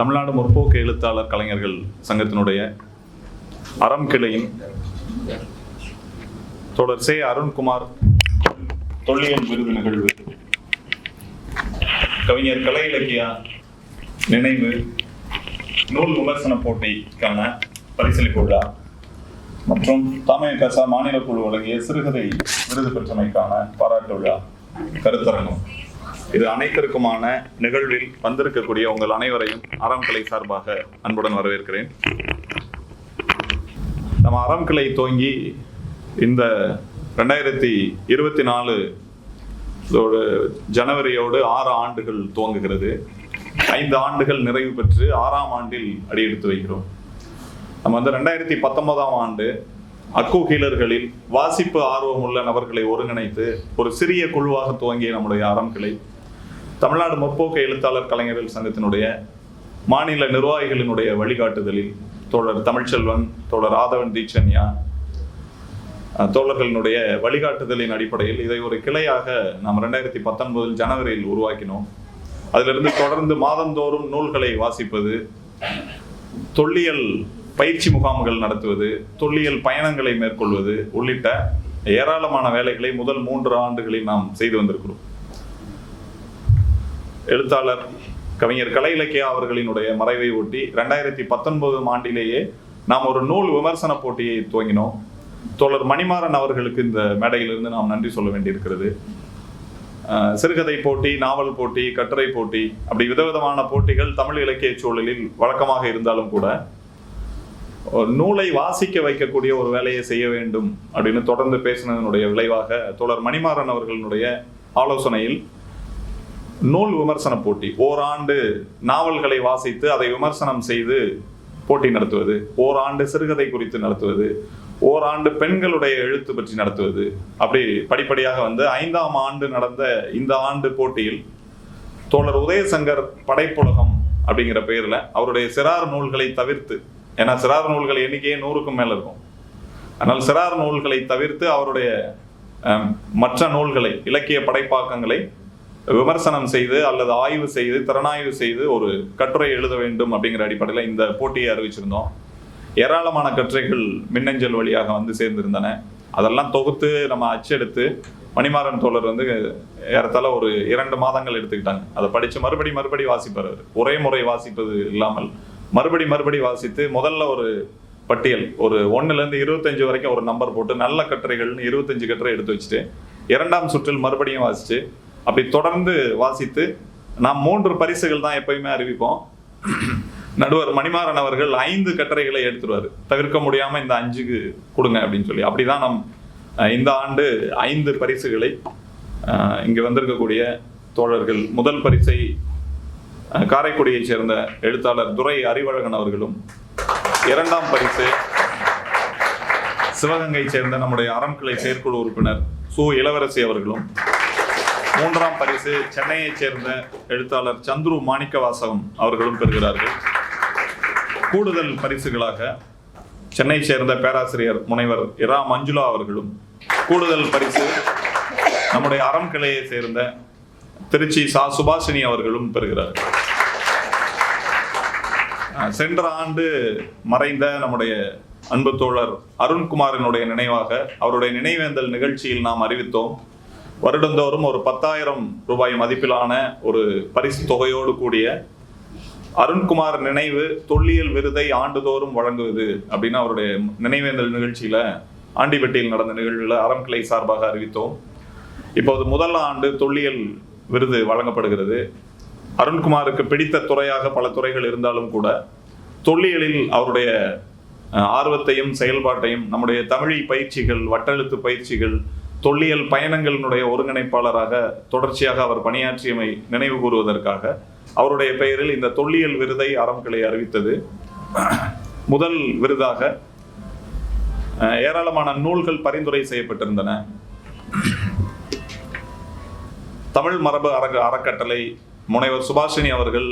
தமிழ்நாடு முற்போக்கு எழுத்தாளர் கலைஞர்கள் சங்கத்தினுடைய அறம் கிளையின் தொடர் சே அருண்குமார் தொல்லியல் விருது நிகழ்வு. கவிஞர் கலை இலக்கியா நினைவு. நூல் விமர்சன போட்டிக்கான பரிசளிப்பு விழா. மற்றும் தமிழக மாநில குழு வழங்கிய சிறுகதை விருது பெற்றமைக்கான பாராட்டு விழா. கருத்தரங்கம். இது அனைத்திற்குமான நிகழ்வில் வந்திருக்கக்கூடிய உங்கள் அனைவரையும் அறம்கலை சார்பாக அன்புடன் வரவேற்கிறேன். நம்ம அறம்கலை துவங்கி இந்த ரெண்டாயிரத்தி இருபத்தி நாலு இதோடு ஜனவரியோடு ஆறு ஆண்டுகள் துவங்குகிறது. ஐந்து ஆண்டுகள் நிறைவு பெற்று ஆறாம் ஆண்டில் அடியெடுத்து வைக்கிறோம். நம்ம வந்து ரெண்டாயிரத்தி பத்தொன்பதாம் ஆண்டு அக்கூகீலர்களில் வாசிப்பு ஆர்வம் உள்ள நபர்களை ஒருங்கிணைத்து ஒரு சிறிய குழுவாக துவங்கிய நம்முடைய அறம் கிளை தமிழ்நாடு முற்போக்கு எழுத்தாளர் கலைஞர்கள் சங்கத்தினுடைய மாநில நிர்வாகிகளினுடைய வழிகாட்டுதலில் தோழர் தமிழ்ச்செல்வன் தோழர் ஆதவன் தீட்சன்யா தோழர்களினுடைய வழிகாட்டுதலின் அடிப்படையில் இதை ஒரு கிளையாக நாம் ரெண்டாயிரத்தி பத்தொன்பதில் ஜனவரியில் உருவாக்கினோம். அதிலிருந்து தொடர்ந்து மாதந்தோறும் நூல்களை வாசிப்பது தொல்லியல் பயிற்சி முகாம்கள் நடத்துவது தொல்லியல் பயணங்களை மேற்கொள்வது உள்ளிட்ட ஏராளமான வேலைகளை முதல் மூன்று ஆண்டுகளில் நாம் செய்து வந்திருக்கிறோம். எழுத்தாளர் கவிஞர் கலை இலக்கியா அவர்களினுடைய மறைவை ஒட்டி ரெண்டாயிரத்தி பத்தொன்பதாம் ஆண்டிலேயே நாம் ஒரு நூல் விமர்சன போட்டியை துவங்கினோம். தோழர் மணிமாறன் அவர்களுக்கு இந்த மேடையிலிருந்து நாம் நன்றி சொல்ல வேண்டியிருக்கிறது. சிறுகதை போட்டி நாவல் போட்டி கட்டுரை போட்டி அப்படி விதவிதமான போட்டிகள் தமிழ் இலக்கிய சூழலில் வழக்கமாக இருந்தாலும் கூட நூலை வாசிக்க வைக்கக்கூடிய ஒரு வேலையை செய்ய வேண்டும் அப்படின்னு தொடர்ந்து பேசினதனுடைய விளைவாக தோழர் மணிமாறன் அவர்களுடைய ஆலோசனையில் நூல் விமர்சன போட்டி. ஓராண்டு நாவல்களை வாசித்து அதை விமர்சனம் செய்து போட்டி நடத்துவது. ஓராண்டு சிறுகதை குறித்து நடத்துவது. ஓராண்டு பெண்களுடைய எழுத்து பற்றி நடத்துவது. அப்படி படிப்படியாக வந்து ஐந்தாம் ஆண்டு நடந்த இந்த ஆண்டு போட்டியில் தோழர் உதயசங்கர் படைப்புலகம் அப்படிங்கிற பெயரில் அவருடைய சிறார் நூல்களை தவிர்த்து ஏன்னா சிறார் நூல்கள் எண்ணிக்கையே நூறுக்கும் மேலே இருக்கும். ஆனால் சிறார் நூல்களை தவிர்த்து அவருடைய மற்ற நூல்களை இலக்கிய படைப்பாக்கங்களை விமர்சனம் செய்து அல்லது ஆய்வு செய்து திறனாய்வு செய்து ஒரு கட்டுரை எழுத வேண்டும் அப்படிங்கிற அடிப்படையில் இந்த போட்டியை அறிவிச்சிருந்தோம். ஏராளமான கட்டுரைகள் மின்னஞ்சல் வழியாக வந்து சேர்ந்திருந்தன. அதெல்லாம் தொகுத்து நம்ம அச்செடுத்து மணிமாறன் தோழர் வந்து ஏறத்தாழ ஒரு இரண்டு மாதங்கள் எடுத்துக்கிட்டாங்க. அதை படித்து மறுபடி மறுபடி வாசிப்பார் ஒரே முறை வாசிப்பது இல்லாமல் மறுபடி மறுபடி வாசித்து முதல்ல ஒரு பட்டியல் ஒரு ஒன்றுலேருந்து இருபத்தஞ்சு வரைக்கும் ஒரு நம்பர் போட்டு நல்ல கட்டுரைகள்னு இருபத்தஞ்சு கட்டுரை எடுத்து வச்சுட்டு இரண்டாம் சுற்றில் மறுபடியும் வாசிச்சு அப்படி தொடர்ந்து வாசித்து நாம் மூன்று பரிசுகள் தான் எப்பயுமே அறிவிப்போம். நடுவர் மணிமாறன் அவர்கள் ஐந்து கட்டுரைகளை எடுத்துருவார். தவிர்க்க முடியாம இந்த அஞ்சுக்கு கொடுங்க அப்படின்னு சொல்லி. அப்படிதான் நம் இந்த ஆண்டு ஐந்து பரிசுகளை இங்கே வந்திருக்கக்கூடிய தோழர்கள். முதல் பரிசை காரைக்குடியைச் சேர்ந்த எழுத்தாளர் துரை அறிவழகன் அவர்களும் இரண்டாம் பரிசு சிவகங்கையைச் சேர்ந்த நம்முடைய அறம்கிளை செயற்குழு உறுப்பினர் சு இளவரசி அவர்களும் மூன்றாம் பரிசு சென்னையைச் சேர்ந்த எழுத்தாளர் சந்துரு மாணிக்கவாசகம் அவர்களும் பெறுகிறார்கள். கூடுதல் பரிசுகளாக சென்னையை சேர்ந்த பேராசிரியர் முனைவர் இரா மஞ்சுளா அவர்களும் கூடுதல் பரிசு நம்முடைய அறம் கிளையை சேர்ந்த திருச்சி சா சுபாஷினி அவர்களும் பெறுகிறார்கள். சென்ற ஆண்டு மறைந்த நம்முடைய அன்பு தோழர் அருண்குமாரினுடைய நினைவாக அவருடைய நினைவேந்தல் நிகழ்ச்சியில் நாம் அறிவித்தோம். வருடந்தோறும் ஒரு பத்தாயிரம் ரூபாய் மதிப்பிலான ஒரு பரிசு தொகையோடு கூடிய அருண்குமார் நினைவு தொல்லியல் விருதை ஆண்டுதோறும் வழங்குவது அப்படின்னு அவருடைய நினைவேந்தல் நிகழ்ச்சியில் ஆண்டிப்பட்டியில் நடந்த நிகழ்வில் அறம்கிளை சார்பாக அறிவித்தோம். இப்போது முதல் ஆண்டு தொல்லியல் விருது வழங்கப்படுகிறது. அருண்குமாருக்கு பிடித்த துறையாக பல துறைகள் இருந்தாலும் கூட தொல்லியலில் அவருடைய ஆர்வத்தையும் செயல்பாட்டையும் நம்முடைய தமிழ் பயிற்சிகள் வட்டெழுத்து பயிற்சிகள் தொல்லியல் பயணங்களினுடைய ஒருங்கிணைப்பாளராக தொடர்ச்சியாக அவர் பணியாற்றியமை நினைவு கூறுவதற்காக அவருடைய பெயரில் இந்த தொல்லியல் விருதை அறம்களை அறிவித்தது. முதல் விருதாக அஹ், ஏராளமான நூல்கள் பரிந்துரை செய்யப்பட்டிருந்தன. தமிழ் மரபு அறக அறக்கட்டளை முனைவர் சுபாஷினி அவர்கள்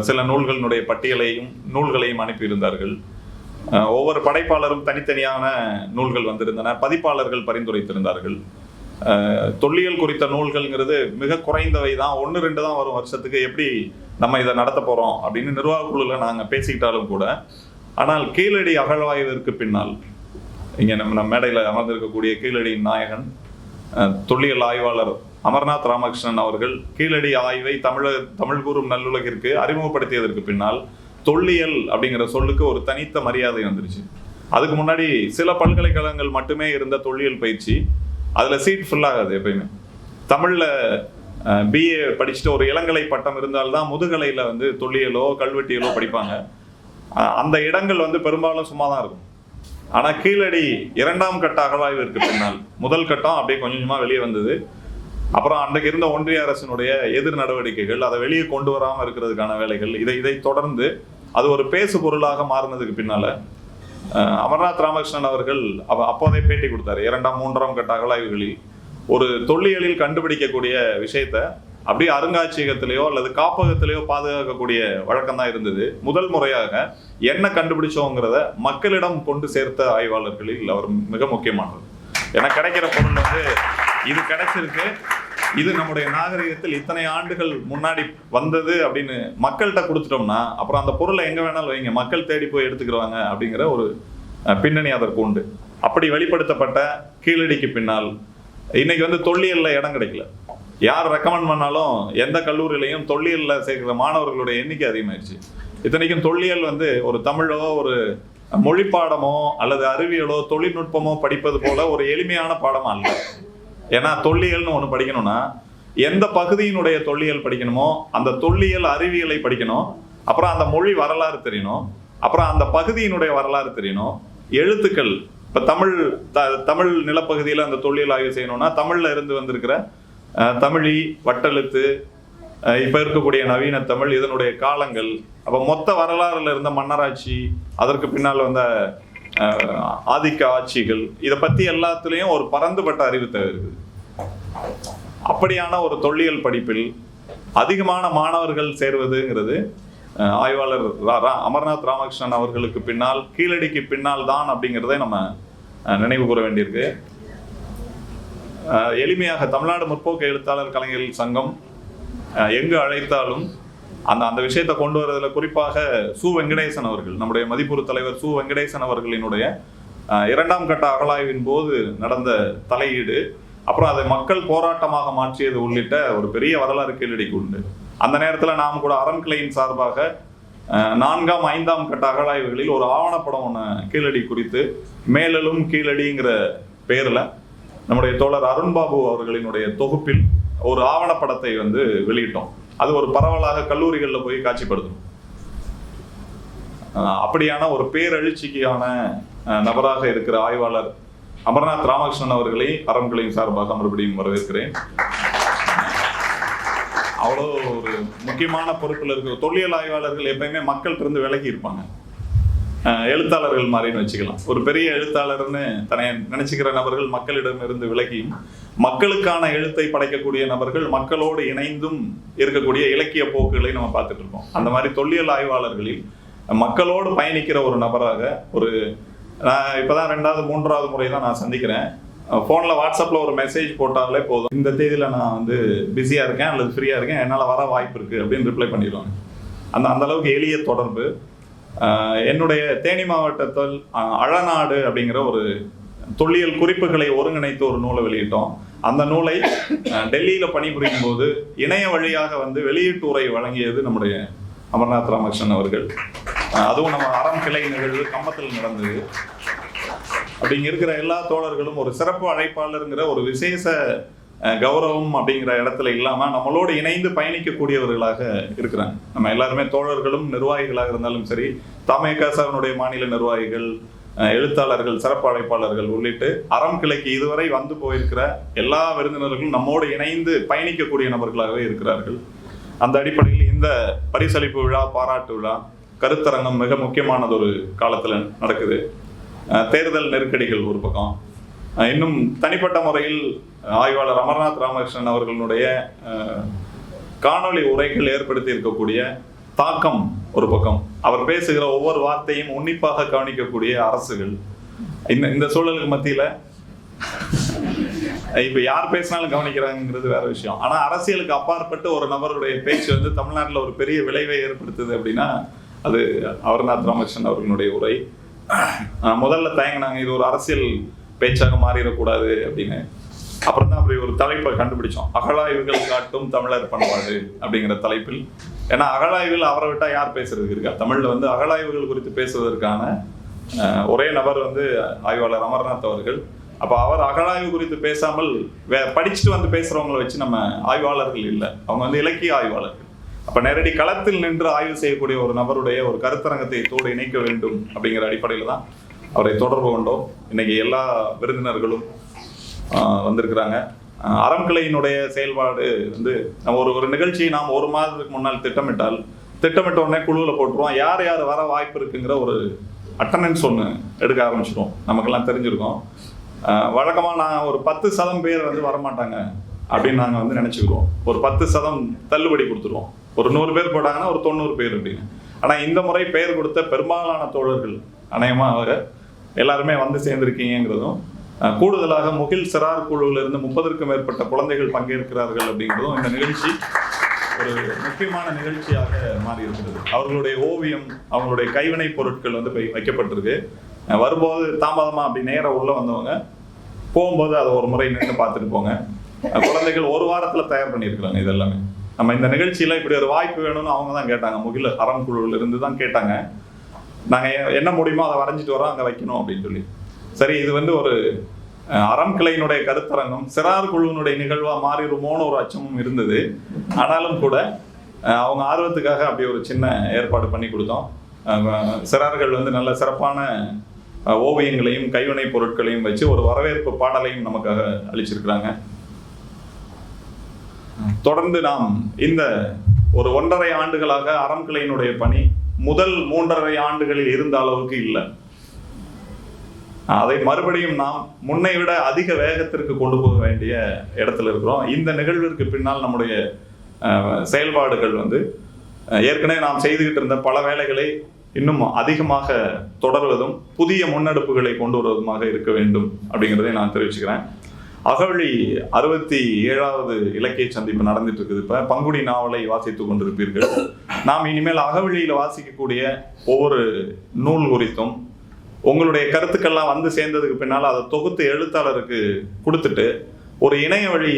சில நூல்களினுடைய பட்டியலையும் நூல்களையும் அனுப்பியிருந்தார்கள். ஒவ்வொரு படைப்பாளரும் தனித்தனியான நூல்கள் வந்திருந்தன. பதிப்பாளர்கள் பரிந்துரைத்திருந்தார்கள். தொல்லியல் குறித்த நூல்கள்ங்கிறது மிக குறைந்தவை தான். ஒன்று ரெண்டு தான் வரும் வருஷத்துக்கு. எப்படி நம்ம இதை நடத்த போகிறோம் அப்படின்னு நிர்வாக குழுவில் நாங்கள் பேசிக்கிட்டாலும் கூட ஆனால் கீழடி அகழ்வாய்விற்கு பின்னால் இங்கே நம்ம நம்ம மேடையில் அமர்ந்திருக்கக்கூடிய கீழடி நாயகன் தொல்லியல் ஆய்வாளர் அமர்நாத் ராமகிருஷ்ணன் அவர்கள் கீழடி ஆய்வை தமிழ தமிழ் கூறும் நல்லுலகிற்கு அறிமுகப்படுத்தியதற்கு பின்னால் தொல்லியல் அப்படிங்கிற சொல்லுக்கு ஒரு தனித்த மரியாதை வந்துருச்சு. அதுக்கு முன்னாடி சில பல்கலைக்கழகங்கள் மட்டுமே இருந்த தொல்லியல் பயிற்சி அதில் சீட் ஃபில் ஆகாது எப்பயுமே. தமிழில் பிஏ படிச்சுட்டு ஒரு இளங்கலை பட்டம் இருந்தால்தான் முதுகலையில் வந்து தொல்லியலோ கல்வெட்டியலோ படிப்பாங்க. அந்த இடங்கள் வந்து பெரும்பாலும் சும்மா தான் இருக்கும். ஆனால் கீழடி இரண்டாம் கட்ட அகழ்வாய்விற்கு பின்னால். முதல் கட்டம் அப்படியே கொஞ்சம் கொஞ்சமாக வெளியே வந்தது. அப்புறம் அன்றைக்கு இருந்த ஒன்றிய அரசினுடைய எதிர் நடவடிக்கைகள் அதை வெளியே கொண்டு வராமல் இருக்கிறதுக்கான வேலைகள் இதை இதை தொடர்ந்து அது ஒரு பேசு பொருளாக மாறினதுக்கு பின்னால அமர்நாத் ராமகிருஷ்ணன் அவர்கள் அவ அப்போதே பேட்டி கொடுத்தாரு. இரண்டாம் மூன்றாம் கட்ட அகலாய்வுகளில் ஒரு தொல்லியலில் கண்டுபிடிக்கக்கூடிய விஷயத்த அப்படியே அருங்காட்சியகத்திலேயோ அல்லது காப்பகத்திலேயோ பாதுகாக்கக்கூடிய வழக்கம் தான் இருந்தது. முதல் முறையாக என்ன கண்டுபிடிச்சோங்கிறத மக்களிடம் கொண்டு சேர்த்த ஆய்வாளர்களில் அவர் மிக முக்கியமானவர். ஏன்னா கிடைக்கிற பொருள் வந்து இது கிடைச்சிருக்கு. இது நம்முடைய நாகரிகத்தில் இத்தனை ஆண்டுகள் முன்னாடி வந்தது அப்படின்னு மக்கள்கிட்ட கொடுத்துட்டோம்னா அப்புறம் அந்த பொருளை எங்கே வேணாலும் வைங்க. மக்கள் தேடி போய் எடுத்துக்கிறாங்க அப்படிங்கிற ஒரு பின்னணி அதற்கு உண்டு. அப்படி வெளிப்படுத்தப்பட்ட கீழடிக்கு பின்னால் இன்னைக்கு வந்து தொல்லியலில் இடம் கிடைக்கல. யார் ரெக்கமெண்ட் பண்ணாலும் எந்த கல்லூரியிலையும் தொல்லியலில் சேர்க்கிற மாணவர்களுடைய எண்ணிக்கை அதிகமாயிடுச்சு இத்தனைக்கும் தொல்லியல் வந்து ஒரு தமிழோ ஒரு மொழி பாடமோ அல்லது அறிவியலோ தொழில்நுட்பமோ படிப்பது போல ஒரு எளிமையான பாடம் அல்ல. ஏன்னா தொல்லியல்னு ஒன்று படிக்கணும்னா எந்த பகுதியினுடைய தொல்லியல் படிக்கணுமோ அந்த தொல்லியல் அறிவியலை படிக்கணும். அப்புறம் அந்த மொழி வரலாறு தெரியணும். அப்புறம் அந்த பகுதியினுடைய வரலாறு தெரியணும். எழுத்துக்கள் இப்போ தமிழ் த தமிழ் நிலப்பகுதியில் அந்த தொல்லியல் ஆய்வு செய்யணும்னா தமிழில் இருந்து வந்திருக்கிற தமிழி வட்டெழுத்து இப்போ இருக்கக்கூடிய நவீன தமிழ் இதனுடைய காலங்கள் அப்போ மொத்த வரலாறுல இருந்த மன்னராட்சி அதற்கு பின்னால் வந்த ஆதிக்க ஆட்சிகள் இதை பற்றி எல்லாத்துலேயும் ஒரு பரந்துபட்ட அறிவு தேவை அப்படியான ஒரு தொல்லியல் படிப்பில் அதிகமான மாணவர்கள் சேர்வதுங்கிறது ஆய்வாளர் ரா- அமர்நாத் ராமகிருஷ்ணன் அவர்களுக்கு பின்னால் கீழடிக்கு பின்னால் தான் அப்படிங்கிறதை நம்ம நினைவு கூற வேண்டியிருக்கு. எளிமையாக தமிழ்நாடு முற்போக்கு எழுத்தாளர் கலைஞர்கள் சங்கம் எங்கு அழைத்தாலும் அந்த அந்த விஷயத்தை கொண்டு வரதுல குறிப்பாக சு வெங்கடேசன் அவர்கள் நம்முடைய மதிப்புறு தலைவர் சு வெங்கடேசன் அவர்களினுடைய இரண்டாம் கட்ட அகழாய்வின் போது நடந்த தலையீடு அப்புறம் அதை மக்கள் போராட்டமாக மாற்றியது உள்ளிட்ட ஒரு பெரிய வரலாறு கீழடிக்கு உண்டு. அந்த நேரத்தில் நாம் கூட அறம்கிளையின் சார்பாக நான்காம் ஐந்தாம் கட்ட அகழாய்வுகளில் ஒரு ஆவணப்படம் ஒன்று கீழடி குறித்து மேலலும் கீழடிங்கிற பேரில் நம்முடைய தோழர் அருண்பாபு அவர்களினுடைய தொகுப்பில் ஒரு ஆவணப்படத்தை வந்து வெளியிட்டோம். அது ஒரு பரவலாக கல்லூரிகளில் போய் காட்சிப்படுத்தும். அப்படியான ஒரு பேரழிச்சிக்கான நபராக இருக்கிற ஆய்வாளர் அமர்நாத் ராமகிருஷ்ணன் அவர்களை அறம்களின் சார்பாக மறுபடியும் வரவேற்கிறேன். அவ்வளோ ஒரு முக்கியமான பொறுப்பில் இருக்கிற தொல்லியல் ஆய்வாளர்கள் எப்பயுமே மக்கள்கிட்ட இருந்து விலகி இருப்பாங்க. எழுத்தாளர்கள் மாதிரின்னு வச்சுக்கலாம். ஒரு பெரிய எழுத்தாளர்னு தன்னை நினைச்சுக்கிற நபர்கள் மக்களிடமிருந்து விலகியும் மக்களுக்கான எழுத்தை படைக்கக்கூடிய நபர்கள் மக்களோடு இணைந்தும் இருக்கக்கூடிய இலக்கிய போக்குகளை நம்ம பார்த்துட்டு இருக்கோம். அந்த மாதிரி தொல்லியல் ஆய்வாளர்களில் மக்களோடு பயணிக்கிற ஒரு நபராக ஒரு நான் இப்போதான் ரெண்டாவது மூன்றாவது முறை தான் நான் சந்திக்கிறேன். ஃபோனில் வாட்ஸ்அப்பில் ஒரு மெசேஜ் போட்டாலே போதும். இந்த தேதியில் நான் வந்து பிஸியாக இருக்கேன் அல்லது ஃப்ரீயாக இருக்கேன். என்னால் வர வாய்ப்பு இருக்குது அப்படின்னு ரிப்ளை பண்ணிடுவாங்க. அந்த அந்தளவுக்கு எளிய தொடர்பு. என்னுடைய தேனி மாவட்டத்தில் அழநாடு அப்படிங்கிற ஒரு தொல்லியல் குறிப்புகளை ஒருங்கிணைத்து ஒரு நூலை வெளியிட்டோம். அந்த நூலை டெல்லியில் பணிபுரியும் போது இணைய வழியாக வந்து வெளியீட்டு உரை வழங்கியது நம்முடைய அமர்நாத் ராமகிருஷ்ணன் அவர்கள். அதுவும் நம்ம அறம் கிளை நிகழ்வு கம்பத்தில் நடந்தது. அப்படிங்க இருக்கிற எல்லா தோழர்களும் ஒரு சிறப்பு அழைப்பாளருங்கிற ஒரு விசேஷ கௌரவம் அப்படிங்கிற இடத்துல இல்லாம நம்மளோடு இணைந்து பயணிக்கக்கூடியவர்களாக இருக்கிறாங்க. நம்ம எல்லாருமே தோழர்களும் நிர்வாகிகளாக இருந்தாலும் சரி தாமேகாசாவினுடைய மாநில நிர்வாகிகள் எழுத்தாளர்கள் சிறப்பு அழைப்பாளர்கள் உள்ளிட்டு அறம் கிளைக்கு இதுவரை வந்து போயிருக்கிற எல்லா விருந்தினர்களும் நம்மோடு இணைந்து பயணிக்கக்கூடிய நபர்களாகவே இருக்கிறார்கள். அந்த அடிப்படையில் இந்த பரிசளிப்பு விழா பாராட்டு விழா கருத்தரங்கம் மிக முக்கியமானது ஒரு காலத்தில் நடக்குது. தேர்தல் நெருக்கடிகள் ஒரு பக்கம். இன்னும் தனிப்பட்ட முறையில் ஆய்வாளர் அமர்நாத் ராமகிருஷ்ணன் அவர்களுடைய காணொளி உரைகள் ஏற்படுத்தி இருக்கக்கூடிய தாக்கம் ஒரு பக்கம். அவர் பேசுகிற ஒவ்வொரு வார்த்தையும் உன்னிப்பாக கவனிக்கக்கூடிய அரசுகள். இந்த இந்த சூழலுக்கு மத்தியில இப்ப யார் பேசினாலும் கவனிக்கிறாங்கிறது வேற விஷயம். ஆனா அரசியலுக்கு அப்பாற்பட்டு ஒரு நபருடைய பேச்சு வந்து தமிழ்நாட்டில் ஒரு பெரிய விளைவை ஏற்படுத்துது அப்படின்னா அது அமர்நாத் ராமகிருஷ்ணன் அவர்களுடைய உரை. முதல்ல தயங்கினாங்க இது ஒரு அரசியல் பேச்சாக மாறிடக்கூடாது அப்படின்னு. அப்புறம் தான் அப்படி ஒரு தலைப்பை கண்டுபிடிச்சோம். அகழாய்வுகள் காட்டும் தமிழர் பண்பாடு அப்படிங்கிற தலைப்பில். ஏன்னா அகழாய்வில் அவரை விட்டால் யார் பேசுறதுக்கு இருக்கா? தமிழில் வந்து அகழாய்வுகள் குறித்து பேசுவதற்கான ஒரே நபர் வந்து ஆய்வாளர் அமர்நாத் அவர்கள். அப்போ அவர் அகழாய்வு குறித்து பேசாமல் வே படிச்சுட்டு வந்து பேசுகிறவங்களை வச்சு நம்ம ஆய்வாளர்கள் இல்லை. அவங்க வந்து இலக்கிய ஆய்வாளர்கள். அப்போ நேரடி களத்தில் நின்று ஆய்வு செய்யக்கூடிய ஒரு நபருடைய ஒரு கருத்தரங்கத்தை தோடு இணைக்க வேண்டும் அப்படிங்கிற அடிப்படையில் தான் அவரை தொடர்பு கொண்டோம். இன்னைக்கு எல்லா விருந்தினர்களும் வந்திருக்கிறாங்க. அறம்கலையினுடைய அறம்கிளையினுடைய செயல்பாடு வந்து நம்ம ஒரு ஒரு நிகழ்ச்சியை நாம் ஒரு மாதத்துக்கு முன்னால் திட்டமிட்டால் திட்டமிட்ட உடனே குழுவில் போட்டுருவோம். யார் யார் வர வாய்ப்பு இருக்குங்கிற ஒரு அட்டண்டன்ஸ் ஒன்று எடுக்க ஆரம்பிச்சிடும் நமக்கெல்லாம் தெரிஞ்சிருக்கோம். வழக்கமாக நான் ஒரு பத்து சதம் பேர் வந்து வரமாட்டாங்க அப்படின்னு நாங்கள் வந்து நினச்சிக்கிறோம். ஒரு பத்து சதம் தள்ளுபடி கொடுத்துருவோம். ஒரு நூறு பேர் போட்டாங்கன்னா ஒரு தொண்ணூறு பேர் அப்படின்னு. ஆனால் இந்த முறை பெயர் கொடுத்த பெரும்பாலான தோழர்கள் அநேகமாக எல்லாருமே வந்து சேர்ந்துருக்கீங்கிறதும் கூடுதலாக முகில் சிறார் குழுவில் இருந்து முப்பதற்கும் மேற்பட்ட குழந்தைகள் பங்கேற்கிறார்கள் அப்படிங்கிறதும் இந்த நிகழ்ச்சி ஒரு முக்கியமான நிகழ்ச்சியாக மாறி இருக்கிறது அவர்களுடைய ஓவியம் அவங்களுடைய கைவினைப் பொருட்கள் வந்து வைக்கப்பட்டிருக்கு. வரும்போது தாமதமா அப்படி நேரா உள்ள வந்தவங்க போகும்போது அதை ஒரு முறை நின்று பார்த்துட்டு போங்க. குழந்தைகள் ஒரு வாரத்துல தயார் பண்ணியிருக்கிறாங்க இது எல்லாமே நம்ம இந்த நிகழ்ச்சியில இப்படி ஒரு வாய்ப்பு வேணும்னு அவங்க தான் கேட்டாங்க. முகில் அறம் குழுவிலிருந்து தான் கேட்டாங்க. நாங்கள் என்ன முடியுமோ அதை வரைஞ்சிட்டு வரோம் அங்கே வைக்கணும் அப்படின்னு சொல்லி. சரி இது வந்து ஒரு அறம் கிளையினுடைய கருத்தரங்கம் சிறார் குழுவினுடைய நிகழ்வாக மாறிடுமோன்னு ஒரு அச்சமும் இருந்தது. ஆனாலும் கூட அவங்க ஆர்வத்துக்காக அப்படி ஒரு சின்ன ஏற்பாடு பண்ணி கொடுத்தோம். சிறார்கள் வந்து நல்ல சிறப்பான ஓவியங்களையும் கைவினை பொருட்களையும் வச்சு ஒரு வரவேற்பு பாடலையும் நமக்காக அளிச்சிருக்கிறாங்க. தொடர்ந்து நாம் இந்த ஒரு ஒன்றரை ஆண்டுகளாக அறம்கிளையினுடைய பணி முதல் மூன்றரை ஆண்டுகளில் இருந்த அளவுக்கு இல்லை. அதை மறுபடியும் நாம் முன்னை விட அதிக வேகத்திற்கு கொண்டு போக வேண்டிய இடத்துல இருக்கிறோம். இந்த நிகழ்விற்கு பின்னால் நம்முடைய செயல்பாடுகள் வந்து ஏற்கனவே நாம் செய்துகிட்டு இருந்த பல வேலைகளை இன்னும் அதிகமாக தொடர்வதும் புதிய முன்னெடுப்புகளை கொண்டு வருவதுமாக இருக்க வேண்டும் அப்படிங்கிறதை நான் தெரிவிச்சுக்கிறேன். அகவழி அறுபத்தி ஏழாவது இலக்கிய சந்திப்பு நடந்துட்டு இருக்குது. இப்போ பங்குடி நாவலை வாசித்துக் கொண்டிருப்பீர்கள். நாம் இனிமேல் அகவழியில் வாசிக்கக்கூடிய ஒவ்வொரு நூல் குறித்தும் உங்களுடைய கருத்துக்கள்லாம் வந்து சேர்ந்ததுக்கு பின்னால் அதை தொகுத்து எழுத்தாளருக்கு கொடுத்துட்டு ஒரு இணைய வழி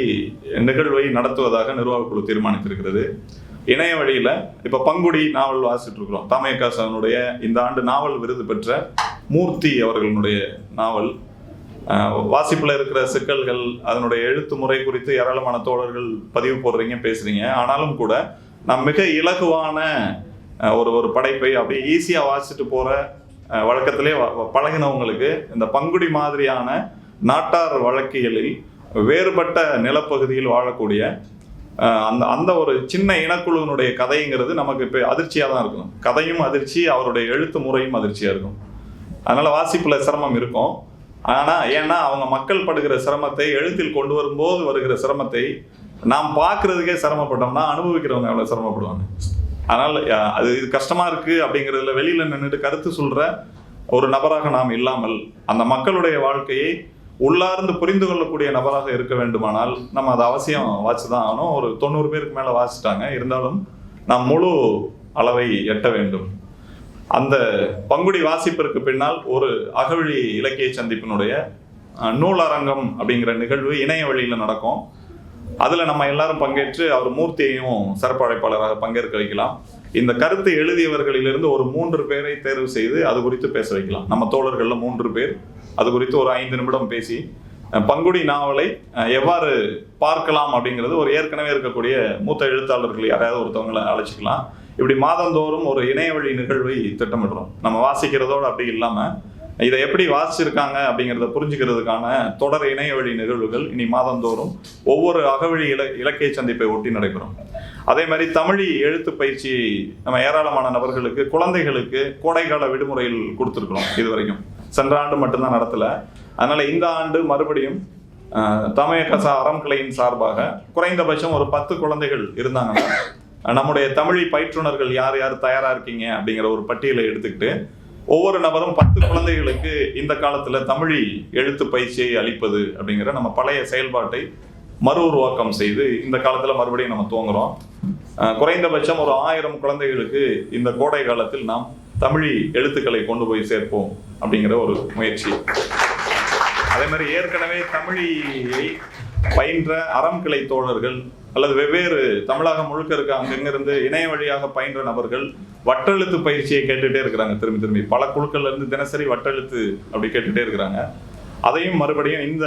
நிகழ்வை நடத்துவதாக நிர்வாகக்குழு தீர்மானித்திருக்கிறது. இணைய வழியில் இப்போ பங்குடி நாவல் வாசிட்டு இருக்கிறோம் தாமயக்காசனுடைய இந்த ஆண்டு நாவல் விருது பெற்ற மூர்த்தி அவர்களுடைய நாவல். வாசிப்பில் இருக்கிற சிக்கல்கள் அதனுடைய எழுத்து முறை குறித்து ஏராளமான தோழர்கள் பதிவு போடுறீங்க பேசுறீங்க. ஆனாலும் கூட நான் மிக இலகுவான ஒரு ஒரு படைப்பை அப்படியே ஈஸியாக வாசிச்சுட்டு போகிற வழக்கத்திலே வ- பழகினவங்களுக்கு இந்த பங்குடி மாதிரியான நாட்டார் வழக்கியலில் வேறுபட்ட நிலப்பகுதியில் வாழக்கூடிய அந்த அந்த ஒரு சின்ன இனக்குழுவினுடைய கதைங்கிறது நமக்கு இப்போ அதிர்ச்சியாக தான் இருக்கும். கதையும் அதிர்ச்சி அவருடைய எழுத்து முறையும் அதிர்ச்சியாக இருக்கும். அதனால் வாசிப்பில் சிரமம் இருக்கும். ஆனால் ஏன்னா அவங்க மக்கள் படுகிற சிரமத்தை எழுத்தில் கொண்டு வரும்போது வருகிற சிரமத்தை நாம் பார்க்குறதுக்கே சிரமப்பட்டோம்னா அனுபவிக்கிறவங்க எவ்வளோ சிரமப்படுவாங்க? அதனால் அது இது கஷ்டமாக இருக்குது அப்படிங்கிறதுல வெளியில் நின்றுட்டு கருத்து சொல்கிற ஒரு நபராக நாம் இல்லாமல் அந்த மக்களுடைய வாழ்க்கையை உள்ளார்ந்து புரிந்து கொள்ளக்கூடிய நபராக இருக்க வேண்டுமானால் நம்ம அதை அவசியம் வாசிதான் ஆகணும். ஒரு தொண்ணூறு பேருக்கு மேலே வாசிட்டாங்க இருந்தாலும் நாம் முழு அளவை எட்ட வேண்டும். அந்த பங்குடி வாசிப்பிற்கு பின்னால் ஒரு அகவழி இலக்கிய சந்திப்பினுடைய நூலரங்கம் அப்படிங்கிற நிகழ்வு இணைய வழியில் நடக்கும். அதில் நம்ம எல்லாரும் பங்கேற்று அவர் மூர்த்தியையும் சிறப்பழைப்பாளராக பங்கேற்க வைக்கலாம். இந்த கருத்தை எழுதியவர்களிலிருந்து ஒரு மூன்று பேரை தேர்வு செய்து அது குறித்து பேச வைக்கலாம். நம்ம தோழர்களில் மூன்று பேர். அது குறித்து ஒரு ஐந்து நிமிடம் பேசி பங்குடி நாவலை எவ்வாறு பார்க்கலாம் அப்படிங்கிறது ஒரு ஏற்கனவே இருக்கக்கூடிய மூத்த எழுத்தாளர்கள் யாராவது ஒருத்தவங்களை அழைச்சிக்கலாம். இப்படி மாதந்தோறும் ஒரு இணைய வழி நிகழ்வை திட்டமிடுறோம். நம்ம வாசிக்கிறதோடு அப்படி இல்லாமல் இதை எப்படி வாசிச்சிருக்காங்க அப்படிங்கிறத புரிஞ்சுக்கிறதுக்கான தொடர் இணையவழி நிகழ்வுகள் இனி மாதந்தோறும் ஒவ்வொரு அகவழி இல இலக்கிய சந்திப்பை ஒட்டி நடைபெறும். அதே மாதிரி தமிழி எழுத்து பயிற்சி நம்ம ஏராளமான நபர்களுக்கு குழந்தைகளுக்கு கோடைக்கால விடுமுறையில் கொடுத்துருக்குறோம் இது வரைக்கும் சென்ற ஆண்டு மட்டும்தான் நடத்தலை. அதனால் இந்த ஆண்டு மறுபடியும் அஹ், அறம் கிளையின் சார்பாக குறைந்தபட்சம் ஒரு பத்து குழந்தைகள் இருந்தாங்கன்னா நம்முடைய தமிழ் பயிற்றுனர்கள் யார் யார் தயாராக இருக்கீங்க அப்படிங்கிற ஒரு பட்டியலை எடுத்துக்கிட்டு ஒவ்வொரு நபரும் பத்து குழந்தைகளுக்கு இந்த காலத்தில் தமிழி எழுத்து பயிற்சியை அளிப்பது அப்படிங்கிற நம்ம பழைய செயல்பாட்டை மறு உருவாக்கம் செய்து இந்த காலத்தில் மறுபடியும் நம்ம துவங்குறோம். குறைந்தபட்சம் ஒரு ஆயிரம் குழந்தைகளுக்கு இந்த கோடை காலத்தில் நாம் தமிழி எழுத்துக்களை கொண்டு போய் சேர்ப்போம் அப்படிங்கிற ஒரு முயற்சி. அதே மாதிரி ஏற்கனவே தமிழியை பயின்ற அறம் கிளை தோழர்கள் அல்லது வெவ்வேறு தமிழகம் முழுக்க இருக்க அங்கிருந்து இணைய வழியாக பயின்ற நபர்கள் வட்டெழுத்து பயிற்சியை கேட்டுகிட்டே இருக்கிறாங்க. திரும்பி திரும்பி. பல குழுக்கள்ல இருந்து தினசரி வட்டெழுத்து அப்படி கேட்டுகிட்டே இருக்கிறாங்க. அதையும் மறுபடியும் இந்த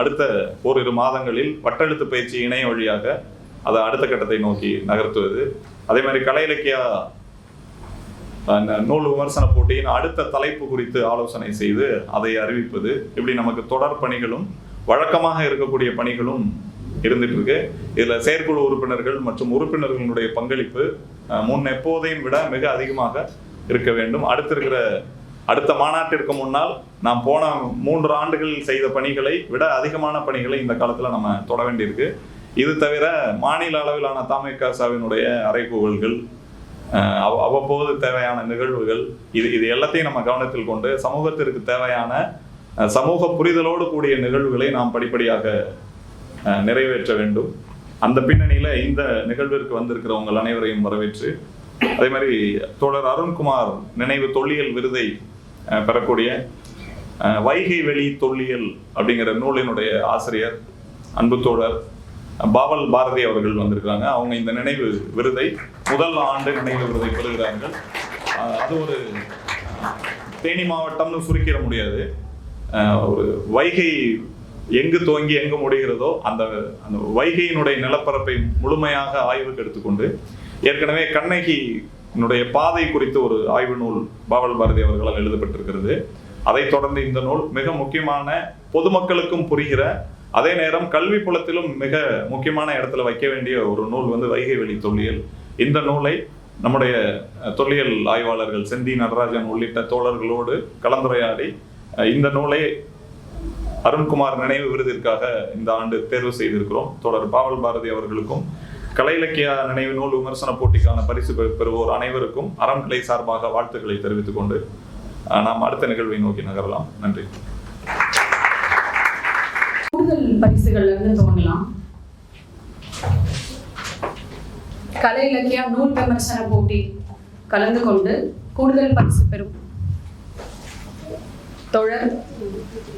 அடுத்த ஓரிரு மாதங்களில் வட்டெழுத்து பயிற்சி இணைய வழியாக அதை அடுத்த கட்டத்தை நோக்கி நகர்த்துவது. அதே மாதிரி கலை இலக்கியா நூல் விமர்சன போட்டியின் அடுத்த தலைப்பு குறித்து ஆலோசனை செய்து அதை அறிவிப்பது. இப்படி நமக்கு தொடர் பணிகளும் வழக்கமாக இருக்கக்கூடிய பணிகளும் இருந்துட்டு இருக்கு இதுல செயற்குழு உறுப்பினர்கள் மற்றும் உறுப்பினர்களுடைய பங்களிப்பு முன் எப்போதையும் விட மிக அதிகமாக இருக்க வேண்டும். அடுத்து இருக்கிற அடுத்த மாநாட்டிற்கு முன்னால் நாம் போன மூன்று ஆண்டுகளில் செய்த பணிகளை விட அதிகமான பணிகளை இந்த காலத்துல நம்ம தொட வேண்டியிருக்கு. இது தவிர மாநில அளவிலான தாமிகாசாவினுடைய அறைகூவல்கள் அஹ் அவ்- அவ்வப்போது தேவையான நிகழ்வுகள் இது இது எல்லாத்தையும் நம்ம கவனத்தில் கொண்டு சமூகத்திற்கு தேவையான சமூக புரிதலோடு கூடிய நிகழ்வுகளை நாம் படிப்படியாக நிறைவேற்ற வேண்டும். அந்த பின்னணியில் இந்த நிகழ்விற்கு வந்திருக்கிறவங்கள் அனைவரையும் வரவேற்று அதே மாதிரி தோழர் அருண்குமார் நினைவு தொல்லியல் விருதை பெறக்கூடிய வைகை வெளி தொல்லியல் அப்படிங்கிற நூலினுடைய ஆசிரியர் அன்பு தோழர் பாவல் பாரதி அவர்கள் வந்திருக்காங்க அவங்க இந்த நினைவு விருதை முதல் ஆண்டு நினைவு விருதை பெறுகிறார்கள். அது ஒரு தேனி மாவட்டம்னு சுருக்கிட முடியாது. ஒரு வைகை எங்கு துவங்கி எங்கு முடிகிறதோ அந்த அந்த வைகையினுடைய நிலப்பரப்பை முழுமையாக ஆய்வுக்கு எடுத்துக்கொண்டு ஏற்கனவே கண்ணகியினுடைய பாதை குறித்து ஒரு ஆய்வு நூல் பாவல் பாரதி அவர்களால் எழுதப்பட்டிருக்கிறது. அதைத் தொடர்ந்து இந்த நூல் மிக முக்கியமான பொதுமக்களுக்கும் புரிகிற அதே நேரம் கல்வி புலத்திலும் மிக முக்கியமான இடத்துல வைக்க வேண்டிய ஒரு நூல் வந்து வைகை வெளி தொல்லியல். இந்த நூலை நம்முடைய தொல்லியல் ஆய்வாளர்கள் செந்தி நடராஜன் உள்ளிட்ட தோழர்களோடு கலந்துரையாடி இந்த நூலை அருண்குமார் நினைவு விருதிற்காக இந்த ஆண்டு தேர்வு செய்திருக்கிறோம். தொடர் பாவல் பாரதி அவர்களுக்கும் கலை இலக்கிய நினைவு நூல் விமர்சன போட்டிக்கான பரிசு பெறுவோர் அனைவருக்கும் அறம்கிளை சார்பாக வாழ்த்துக்களை தெரிவித்துக் கொண்டு நாம் அடுத்த நிகழ்வை நோக்கி நகரலாம். நன்றி. கூடுதல் பரிசுகள்ல இருந்து துவங்கலாம். கலை இலக்கியா நூல் விமர்சன போட்டி கலந்து கொண்டு கூடுதல் பரிசு பெறும். தோழர்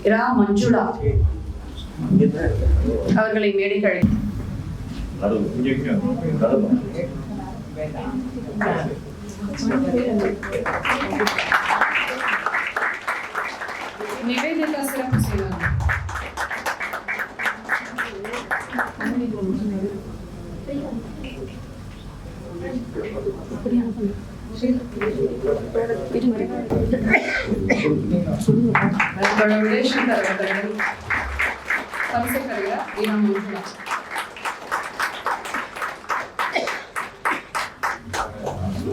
இரா மஞ்சுளா அவர்களை மேடைக்கு அழை நிவேதிதா சிறப்பு செய்வாங்க தோழர் விஜயசங்கர்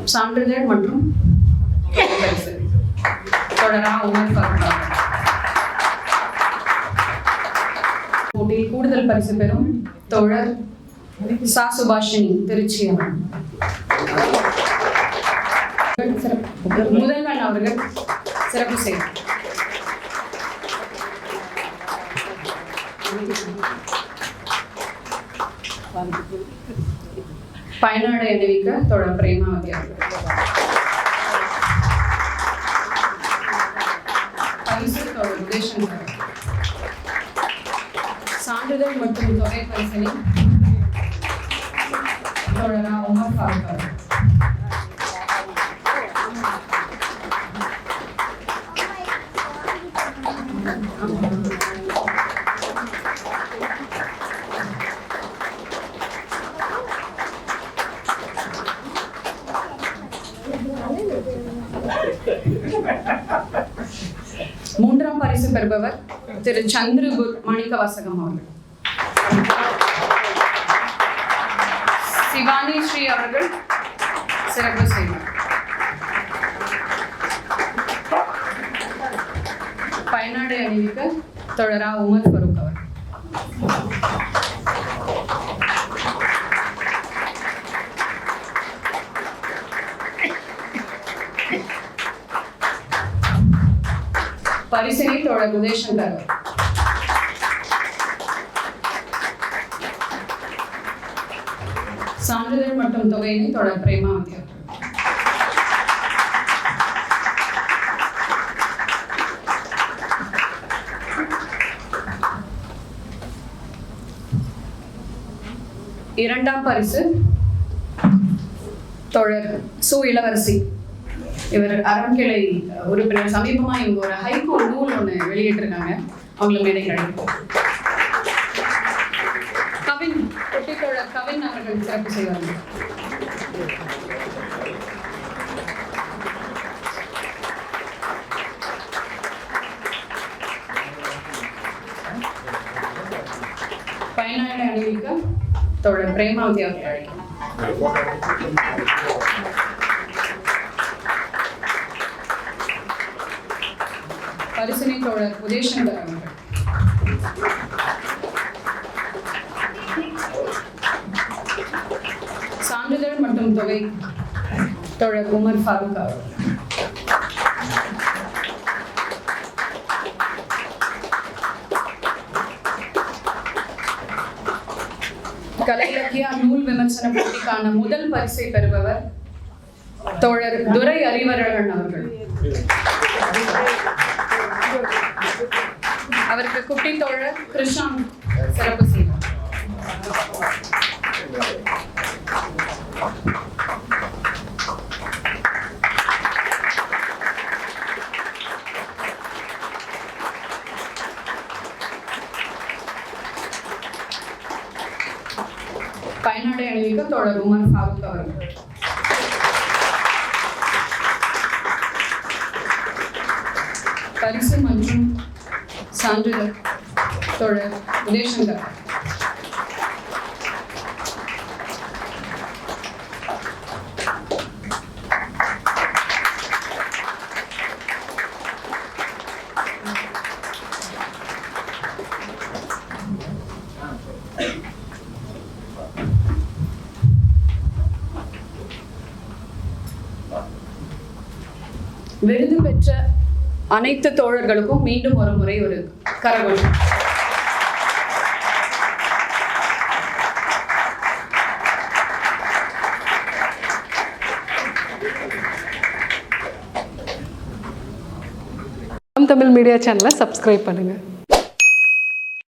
சான்றிதழ் மற்றும் தொடரா உமர் போட்டியில் கூடுதல் பரிசு பெறும் தோழர் சா சுபாஷினி திருச்சி அவர் முதல்வன் அவர்கள் சிறப்பு செய்வார். பயனாடு அணிவிக்க தொடர் பிரேமாவதி அவர்கள். சான்றிதழ் மற்றும் தொகை பரிசனை தோழரா உமர் பார்ப்பார்கள் அவர்கள். மூன்றாம் பரிசு பெறுபவர் திரு சந்திரகுர் மாணிக்கவாசகம் அவர்கள். சிவானி ஸ்ரீ அவர்கள் சிறப்பு செய்வார். பயனாடை அணிவிக்க தொடரா உமர் ஃபரூக் அவர் பரிசினை தோழர் உதயசங்கர் சான்றிதழ் மற்றும் தொகையினை தொடர் பிரேமாவதி அவர்கள் இரண்டாம் பரிசு தோழர் சு இளவரசி. இவர் அறம்கிளை உறுப்பினர். சமீபமா இவங்க ஒரு ஹைகோ நூல் ஒன்று வெளியிட்டிருக்காங்க. அவங்களை மேடை கழிப்போம் கவின் குட்டித்தோழர் கவின் அவர்கள் சிறப்பு செய்வாங்க பயனாளி அணிவிக்க தோழர் பிரேமாவதி அவர்கள் அழைக்கிறோம் பரிசினை தோழர் உதயசங்கர் அவர்கள் சான்றிதழ் மற்றும் தொகை தோழர் உமர் ஃபாரூக் அவர்கள் விமர்சன போட்டிக்கான முதல் பரிசை பெறுபவர் தோழர் துரை அறிவரகன் அவர்கள். அவருக்கு குட்டி தோழர் கிருஷ்ணான் சிறப்பு செய்வார். பயனாடை அணிவிக்க தோழர் உமர் ஃபாரூக் அவர்கள் பரிசு மற்றும் சான்றிதழ் தோழர் உதயசங்கர் விருது பெற்ற அனைத்து தோழர்களுக்கும் மீண்டும் ஒரு முறை ஒரு கரகோஷம். தமிழ் மீடியா சேனலை சப்ஸ்கிரைப் பண்ணுங்கள்